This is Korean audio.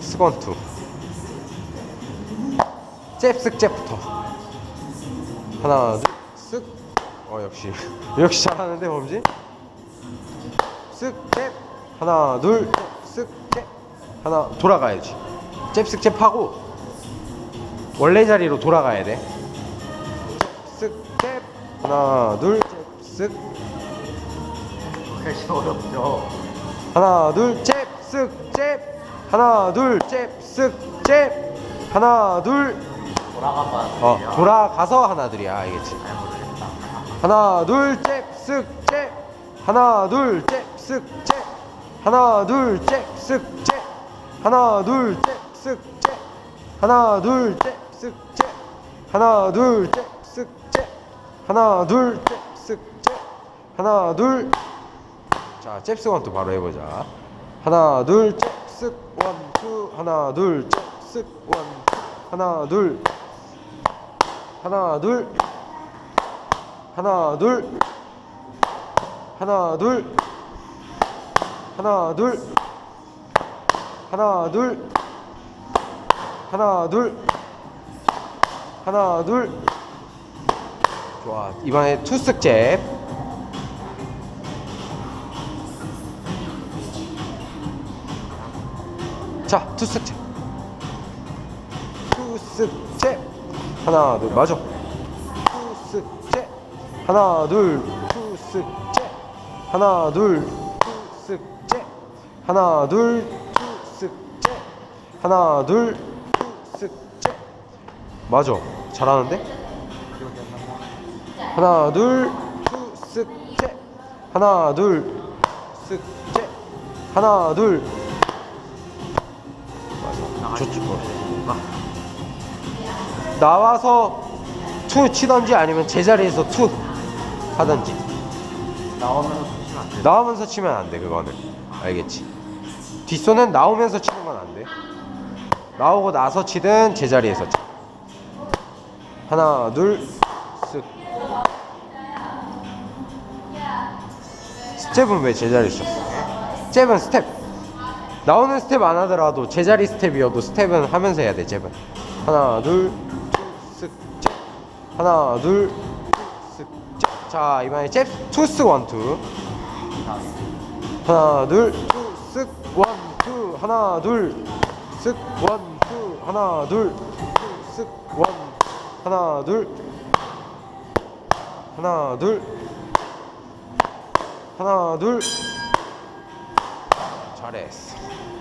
스건투. 잽쓱 잽부터. 하나 둘쓱어 역시. 역시 잘하는데 범지? 쓱잽. 하나 둘쓱잽. 하나 돌아가야지. 잽쓱 잽하고. 원래 자리로 돌아가야 돼. 잽쓱 잽. 하나 둘잽쓱. 훨씬 어렵죠. 하나 둘 잽쓱 잽 하나 둘 잽쓱 잽. 하나 둘. 돌아간 거 어. 돌아가서 알겠지. 하나 둘 잽쓱 잽. 하나 둘 잽쓱 잽. 하나 둘 잽쓱 잽. 하나 둘 잽쓱 잽. 하나 둘 잽쓱 잽. 하나 둘 잽쓱 잽. 하나 둘 잽쓱 잽. 하나 둘. 자, 잽스 원투 바로 해보자. 하나, 둘, 잽 스 원투. 하나, 둘, 잽스 원투. 하나, 둘. 하나, 둘. 하나, 둘. 하나, 둘. 하나, 둘. 하나, 둘. 하나, 둘. 하나, 둘. 좋아. 이번에 투스 잽. 자, 투스텝. 투스텝. 하나, 둘, 맞아. 투스텝. 하나, 둘, 투스텝. 하나, 둘, 투스텝. 하나, 둘, 투스텝. 하나, 둘, 투스텝. 맞아. 잘하는데? 하나, 둘, 투스텝. 하나, 둘, 투스텝. 하나, 둘, 좋지. 뭔가 나와서 투 치던지 아니면 제자리에서 투 하던지. 나오면서 치시면 안 돼요. 나오면서 치면 안 돼 그거는. 알겠지? 뒷손은 나오면서 치는 건 안 돼. 나오고 나서 치든 제자리에서 치. 하나 둘쓱. 스텝은 왜 제자리 쳤어 잽은 스텝 나오는 스텝 안 하더라도 제자리 스텝이어도 스텝은 하면서 해야 돼 잽은 하나 둘쓱잽 하나 둘쓱 잽. 자 이번에 잽 투스 원투. 하나 둘쓱 원투. 하나 둘쓱 원투. 하나 둘쓱 원. 하나 둘. 하나 둘. 하나 둘 parece.